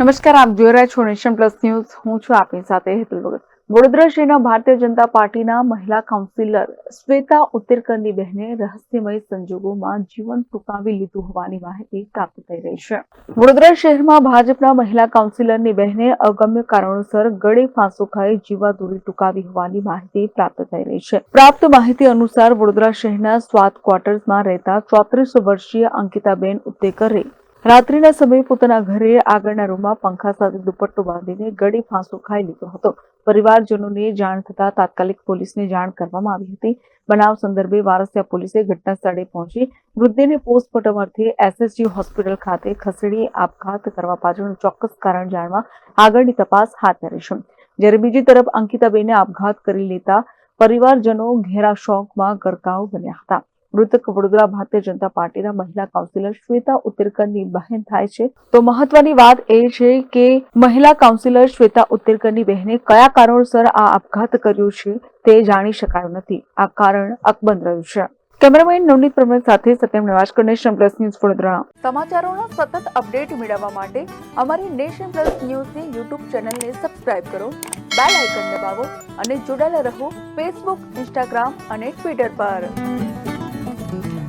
નમસ્કાર, આપ જોઈ રહ્યા છો નેશન પ્લસ ન્યૂઝ. હું છું આપની સાથે હેતુલ ભગત. વડોદરા શહેરના ભારતીય જનતા પાર્ટીના મહિલા કાઉન્સિલર શ્વેતા ઉત્તરકરની બહેને રહસ્યમય સંજોગોમાં જીવન ટૂંકાવી લીધું હોવાની માહિતી પ્રાપ્ત થઈ રહી છે. વડોદરા શહેરમાં ભાજપના મહિલા કાઉન્સિલરની બહેને અગમ્ય કારણોસર ગળે ફાંસો ખાઈ જીવાદોરી ટૂંકાવી હોવાની માહિતી પ્રાપ્ત થઈ રહી છે. પ્રાપ્ત માહિતી અનુસાર વડોદરા શહેરના સ્વાત ક્વાર્ટર્સમાં રહેતા ચોત્રીસ વર્ષીય અંકિતાબેન ઉત્તેકરે રાત્રિના સમયે પોતાના ઘરે આગળના રૂમમાં પંખા સાથે દુપટ્ટો બાંધીને ગળી ફાંસો ખાઈ લીધો હતો. પરિવારજનોને જાણ થતા તાત્કાલિક પોલીસને જાણ કરવામાં આવી હતી. બનાવ સંદર્ભે વારસિયા પોલીસે ઘટના સ્થળે પહોંચી વૃદ્ધેને પોસ્ટમોર્ટમ અર્થે એસએસજી હોસ્પિટલ ખાતે ખસેડી આપઘાત કરવા પાછળનું ચોક્કસ કારણ જાણવા આગળની તપાસ હાથ ધરી છે જ્યારે બીજી તરફ અંકિતાબેને આપઘાત કરી લેતા પરિવારજનો ઘેરા શોકમાં ગરકાવ બન્યા હતા. મૃતક વડોદરા ભારતીય જનતા પાર્ટીના મહિલા કાઉન્સિલર શ્વેતા ઉત્તરકરની બહેન થાય છે. તો મહત્વની વાત એ છે કે મહિલા કાઉન્સિલર શ્વેતા ઉત્તરકરની બહેને કયા કારણોસર આ આપઘાત કર્યો છે તે જાણી શકાયું નથી. આ કારણ અકબંધ રહ્યું છે. કેમેરામેન નવનીત પરમાર સાથે Satyam Navajkar nation plus news Vadodara. સમાચારોના સતત અપડેટ મેળવવા માટે અમારી નેશન પ્લસ ન્યૂઝની યુટ્યુબ ચેનલને સબસ્ક્રાઇબ કરો, બેલ આઇકન દબાવો અને જોડાયેલા રહો ફેસબુક, ઇન્સ્ટાગ્રામ અને ટ્વિટર પર. Thank you.